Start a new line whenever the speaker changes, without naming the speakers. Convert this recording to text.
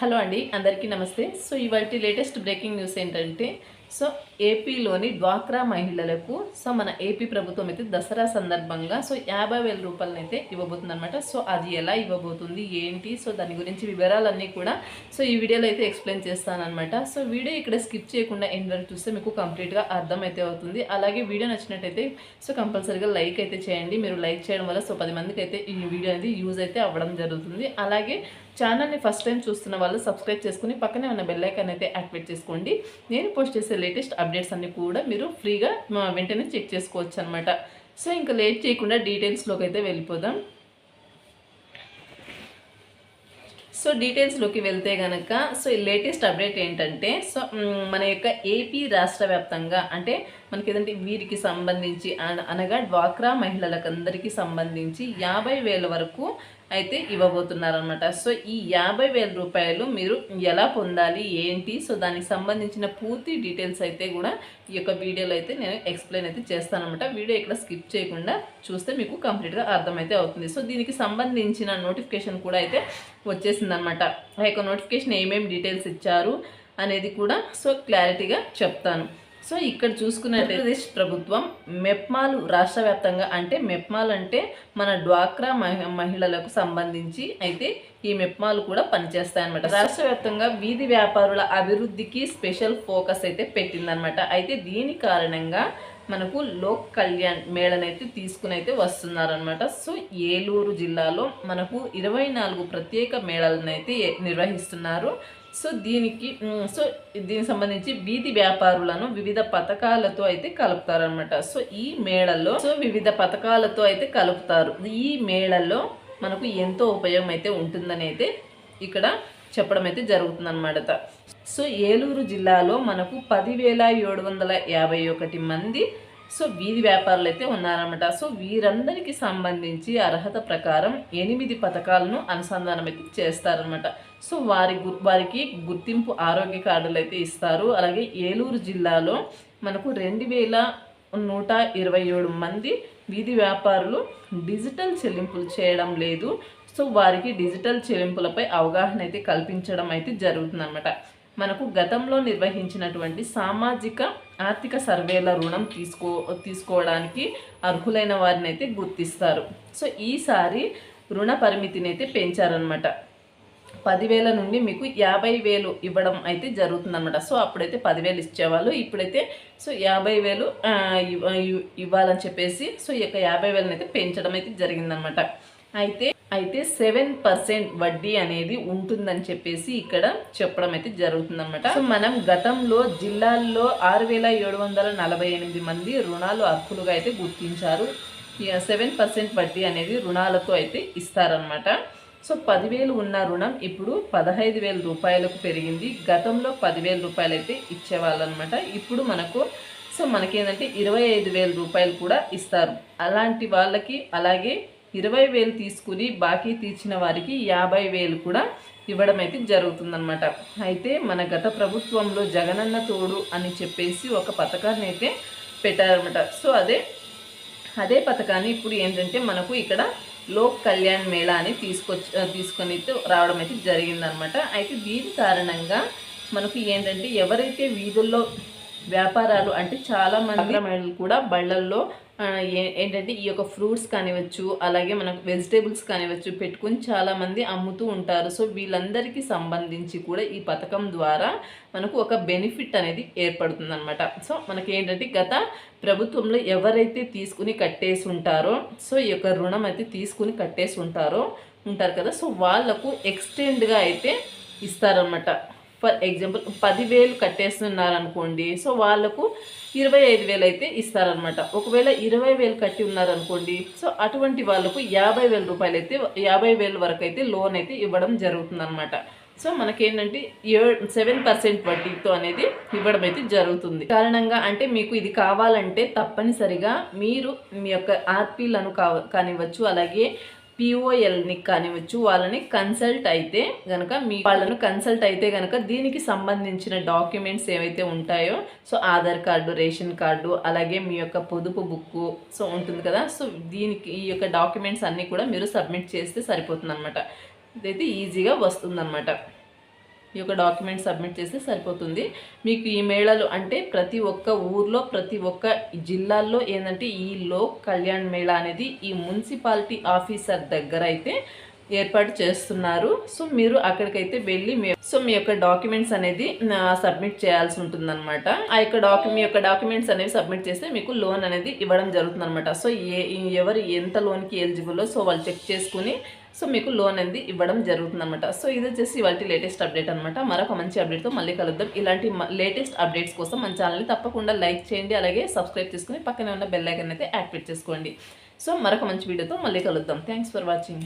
Hello అండి అందరికీ నమస్తే. సో ఇవాటి లేటెస్ట్ బ్రేకింగ్ న్యూస్ ఏంటంటే సో ఏపీలోని డ్వాక్రా మహిళలకు సో మన ఏపీ ప్రభుత్వం అయితే దసరా సందర్భంగా సో యాభై వేల రూపాయలనైతే ఇవ్వబోతుంది అనమాట సో అది ఎలా ఇవ్వబోతుంది ఏంటి సో దాని గురించి వివరాలన్నీ కూడా సో ఈ వీడియోలో అయితే ఎక్స్ప్లెయిన్ చేస్తానమాట సో వీడియో ఇక్కడ స్కిప్ చేయకుండా ఎండ్ వరకు చూస్తే మీకు కంప్లీట్గా అర్థమైతే అవుతుంది. అలాగే వీడియో నచ్చినట్టయితే సో కంపల్సరీగా లైక్ అయితే చేయండి. మీరు లైక్ చేయడం వల్ల సో పది మందికి అయితే ఈ వీడియో అనేది యూజ్ అయితే అవ్వడం జరుగుతుంది. అలాగే ఛానల్ని ఫస్ట్ టైం చూస్తున్న వాళ్ళు సబ్స్క్రైబ్ చేసుకుని పక్కనే ఉన్న బెల్ అయితే యాక్టివేట్ చేసుకోండి. నేను పోస్ట్ చేసే లేటెస్ట్ అప్డేట్స్ అన్ని కూడా మీరు ఫ్రీగా మా వెంటనే చెక్ చేసుకోవచ్చు అనమాట సో ఇంకా లేట్ చేయకుండా డీటెయిల్స్లోకి అయితే వెళ్ళిపోదాం. సో డీటెయిల్స్లోకి వెళ్తే కనుక సో ఈ లేటెస్ట్ అప్డేట్ ఏంటంటే సో మన యొక్క ఏపీ రాష్ట్ర వ్యాప్తంగా అంటే మనకి ఏదంటే వీరికి సంబంధించి అన- అనగా డ్వాక్రా మహిళలకందరికీ సంబంధించి యాభై వేల వరకు అయితే ఇవ్వబోతున్నారనమాట సో ఈ యాభై వేల రూపాయలు మీరు ఎలా పొందాలి ఏంటి? సో దానికి సంబంధించిన పూర్తి డీటెయిల్స్ అయితే కూడా ఈ యొక్క వీడియోలో అయితే నేను ఎక్స్ప్లెయిన్ అయితే చేస్తానమాట వీడియో ఇక్కడ స్కిప్ చేయకుండా చూస్తే మీకు కంప్లీట్గా అర్థమైతే అవుతుంది. సో దీనికి సంబంధించిన నోటిఫికేషన్ కూడా అయితే వచ్చేసిందనమాట ఆ యొక్క నోటిఫికేషన్ ఏమేమి డీటెయిల్స్ ఇచ్చారు అనేది కూడా సో క్లారిటీగా చెప్తాను. సో ఇక్కడ చూసుకున్నట్లయితే ఆంధ్రప్రదేశ్ ప్రభుత్వం మెప్మాలు రాష్ట్ర వ్యాప్తంగా అంటే మెప్మాల్ అంటే మన డ్వాక్రా మహి మహిళలకు సంబంధించి అయితే ఈ మెప్మాలు కూడా పనిచేస్తాయన్నమాట. రాష్ట్ర వ్యాప్తంగా వీధి వ్యాపారుల అభివృద్ధికి స్పెషల్ ఫోకస్ అయితే పెట్టిందనమాట అయితే దీని కారణంగా మనకు లోక్ కళ్యాణ్ మేళనైతే తీసుకుని అయితే వస్తున్నారనమాట సో ఏలూరు జిల్లాలో మనకు ఇరవై నాలుగు ప్రత్యేక మేళలను అయితే నిర్వహిస్తున్నారు. సో దీనికి సో దీనికి సంబంధించి వీధి వ్యాపారులను వివిధ పథకాలతో అయితే కలుపుతారనమాట సో ఈ మేళలో సో వివిధ పథకాలతో అయితే కలుపుతారు. ఈ మేళలో మనకు ఎంతో ఉపయోగం అయితే ఉంటుందని అయితే ఇక్కడ చెప్పడం అయితే జరుగుతుందన్నమాట. సో ఏలూరు జిల్లాలో మనకు పదివేల ఏడు వందల యాభై ఒకటి మంది సో వీధి వ్యాపారులు అయితే ఉన్నారన్నమాట. సో వీరందరికీ సంబంధించి అర్హత ప్రకారం ఎనిమిది పథకాలను అనుసంధానం అయితే చేస్తారనమాట సో వారి వారికి గుర్తింపు ఆరోగ్య కార్డులు అయితే ఇస్తారు. అలాగే ఏలూరు జిల్లాలో మనకు రెండు వేల నూట ఇరవై ఏడు మంది వీధి వ్యాపారులు డిజిటల్ చెల్లింపులు చేయడం లేదు. సో వారికి డిజిటల్ చెల్లింపులపై అవగాహన అయితే కల్పించడం అయితే జరుగుతుందన్నమాట. మనకు గతంలో నిర్వహించినటువంటి సామాజిక ఆర్థిక సర్వేల రుణం తీసుకో తీసుకోవడానికి అర్హులైన వారిని అయితే గుర్తిస్తారు. సో ఈసారి రుణ పరిమితిని అయితే పెంచారనమాట పదివేల నుండి మీకు యాభై వేలు ఇవ్వడం అయితే జరుగుతుందన్నమాట. సో అప్పుడైతే పదివేలు ఇచ్చేవాళ్ళు ఇప్పుడైతే సో యాభై వేలు ఇవ్వాలని చెప్పేసి సో ఈ యొక్క యాభై వేలను అయితే పెంచడం అయితే జరిగిందనమాట అయితే అయితే సెవెన్ పర్సెంట్ వడ్డీ అనేది ఉంటుందని చెప్పేసి ఇక్కడ చెప్పడం అయితే జరుగుతుందన్నమాట. సో మనం గతంలో జిల్లాల్లో ఆరు వేల ఏడు వందల నలభై ఎనిమిది మంది రుణాలు అర్హులుగా అయితే గుర్తించారు. సెవెన్ పర్సెంట్ వడ్డీ అనేది రుణాలతో అయితే ఇస్తారనమాట సో పదివేలు ఉన్న రుణం ఇప్పుడు పదహైదు వేల రూపాయలకు పెరిగింది. గతంలో పదివేల రూపాయలు అయితే ఇచ్చేవాళ్ళు అనమాట ఇప్పుడు మనకు సో మనకేంటంటే ఇరవై ఐదు వేల రూపాయలు కూడా ఇస్తారు. అలాంటి వాళ్ళకి అలాగే ఇరవై వేలు తీసుకుని బాకీ తీర్చిన వారికి యాభై వేలు కూడా ఇవ్వడం అయితే జరుగుతుందన్నమాట. అయితే మన గత ప్రభుత్వంలో జగనన్న తోడు అని చెప్పేసి ఒక పథకాన్ని అయితే పెట్టారనమాట సో అదే అదే పథకాన్ని ఇప్పుడు ఏంటంటే మనకు ఇక్కడ లోక్ కళ్యాణ్ మేళా అని తీసుకొచ్చి తీసుకొని అయితే రావడం అయితే జరిగిందనమాట అయితే దీని కారణంగా మనకు ఏంటంటే ఎవరైతే వీధుల్లో వ్యాపారాలు అంటే చాలా మంది మహిళలు కూడా బళ్ళల్లో ఏంటంటే ఈ యొక్క ఫ్రూట్స్ కానివచ్చు అలాగే మనకు వెజిటేబుల్స్ కానివచ్చు పెట్టుకుని చాలామంది అమ్ముతూ ఉంటారు. సో వీళ్ళందరికీ సంబంధించి కూడా ఈ పథకం ద్వారా మనకు ఒక బెనిఫిట్ అనేది ఏర్పడుతుంది అనమాట సో మనకి ఏంటంటే గత ప్రభుత్వంలో ఎవరైతే తీసుకుని కట్టేసి ఉంటారో సో ఈ యొక్క రుణం అయితే తీసుకుని కట్టేసి ఉంటారో ఉంటారు కదా. సో వాళ్ళకు ఎక్స్టెండ్గా అయితే ఇస్తారనమాట ఫర్ ఎగ్జాంపుల్ పదివేలు కట్టేస్తున్నారు అనుకోండి సో వాళ్ళకు ఇరవై ఐదు వేలు అయితే ఇస్తారనమాట ఒకవేళ ఇరవై వేలు కట్టి ఉన్నారనుకోండి సో అటువంటి వాళ్ళకు యాభై వేల రూపాయలు అయితే యాభై వేల వరకు అయితే లోన్ అయితే ఇవ్వడం జరుగుతుందనమాట సో మనకేంటంటే ఏ సెవెన్ పర్సెంట్ వడ్డీతో అనేది ఇవ్వడం అయితే జరుగుతుంది. కారణంగా అంటే మీకు ఇది కావాలంటే తప్పనిసరిగా మీరు మీ యొక్క ఆర్పీలను కావ కానివ్వచ్చు అలాగే పిఓఎల్ని కానివచ్చు వాళ్ళని కన్సల్ట్ అయితే గనక మీ వాళ్ళను కన్సల్ట్ అయితే గనక దీనికి సంబంధించిన డాక్యుమెంట్స్ ఏవైతే ఉంటాయో so Aadhaar card ration card అలాగే మీ యొక్క పొదుపు బుక్కు సో ఉంటుంది కదా. సో దీనికి ఈ యొక్క డాక్యుమెంట్స్ అన్నీ కూడా మీరు సబ్మిట్ చేస్తే సరిపోతుంది అనమాట ఇదైతే ఈజీగా వస్తుందన్నమాట. ఈ యొక్క డాక్యుమెంట్ సబ్మిట్ చేస్తే సరిపోతుంది. మీకు ఈ మేళాలు అంటే ప్రతి ఒక్క ఊర్లో ప్రతి ఒక్క జిల్లాల్లో ఏంటంటే ఈ లోక్ కళ్యాణ్ మేళా అనేది ఈ మున్సిపాలిటీ ఆఫీసర్ దగ్గర అయితే ఏర్పాటు చేస్తున్నారు. సో మీరు అక్కడికైతే వెళ్ళి మీ సో మీ యొక్క డాక్యుమెంట్స్ అనేది సబ్మిట్ చేయాల్సి ఉంటుందన్నమాట. ఆ యొక్క డాక్యు మీ యొక్క డాక్యుమెంట్స్ అనేవి సబ్మిట్ చేస్తే మీకు లోన్ అనేది ఇవ్వడం జరుగుతుంది అనమాట సో ఏ ఎవరు ఎంత లోన్కి ఎలిజిబుల్లో సో వాళ్ళు చెక్ చేసుకుని సో మీకు లోన్ అనేది ఇవ్వడం జరుగుతుంది అనమాట సో ఇది వచ్చేసి ఇవాళ లేటెస్ట్ అప్డేట్ అనమాట మరొక మంచి అప్డేట్తో మళ్ళీ కలుద్దాం. ఇలాంటి లేటెస్ట్ అప్డేట్స్ కోసం మన ఛానల్ని తప్పకుండా లైక్ చేయండి. అలాగే సబ్స్క్రైబ్ చేసుకుని పక్కనే ఉన్న బెల్ ఐకన్ అయితే యాక్టివేట్ చేసుకోండి. సో మరొక మంచి వీడియోతో మళ్ళీ కలుద్దాం. Thanks for watching